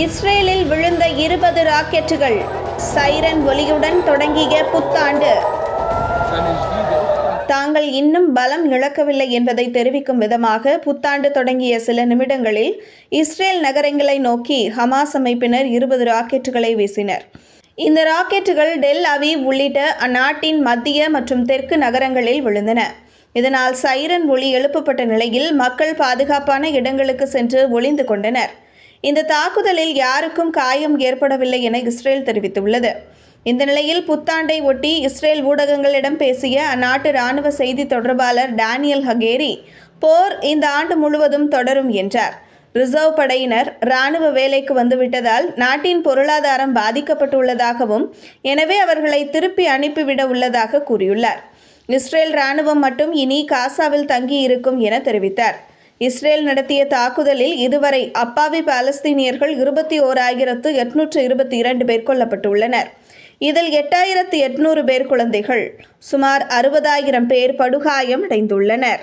இஸ்ரேலில் விழுந்த இருபது ராக்கெட்டுகள். சைரன் ஒலியுடன் தொடங்கிய புத்தாண்டு. தாங்கள் இன்னும் பலம் இழக்கவில்லை என்பதை தெரிவிக்கும் விதமாக புத்தாண்டு தொடங்கிய சில நிமிடங்களில் இஸ்ரேல் நகரங்களை நோக்கி ஹமாஸ் அமைப்பினர் இருபது ராக்கெட்டுகளை வீசினர். இந்த ராக்கெட்டுகள் டெல் அவி உள்ளிட்ட அந்நாட்டின் மத்திய மற்றும் தெற்கு நகரங்களில் விழுந்தன. இதனால் சைரன் ஒளி எழுப்பப்பட்ட நிலையில் மக்கள் பாதுகாப்பான இடங்களுக்கு சென்று ஒளிந்து கொண்டனர். இந்த தாக்குதலில் யாருக்கும் காயம் ஏற்படவில்லை என இஸ்ரேல் தெரிவித்துள்ளது. இந்த நிலையில் புத்தாண்டை ஒட்டி இஸ்ரேல் ஊடகங்களிடம் பேசிய அந்நாட்டு ராணுவ செய்தி தொடர்பாளர் டேனியல் ஹகேரி போர் இந்த ஆண்டு முழுவதும் தொடரும் என்றார். ரிசர்வ் படையினர் ராணுவ வேலைக்கு வந்துவிட்டதால் நாட்டின் பொருளாதாரம் பாதிக்கப்பட்டுள்ளதாகவும் எனவே அவர்களை திருப்பி அனுப்பிவிட உள்ளதாக கூறியுள்ளார். இஸ்ரேல் ராணுவம் மட்டும் இனி காசாவில் தங்கி இருக்கும் என தெரிவித்தார். இஸ்ரேல் நடத்திய தாக்குதலில் இதுவரை அப்பாவி பாலஸ்தீனியர்கள் இருபத்தி ஓராயிரத்து எட்நூற்று இருபத்தி இரண்டு பேர் கொல்லப்பட்டுள்ளனர். இதில் எட்டாயிரத்து எட்நூறு பேர் குழந்தைகள். சுமார் அறுபதாயிரம் பேர் படுகாயம் அடைந்துள்ளனர்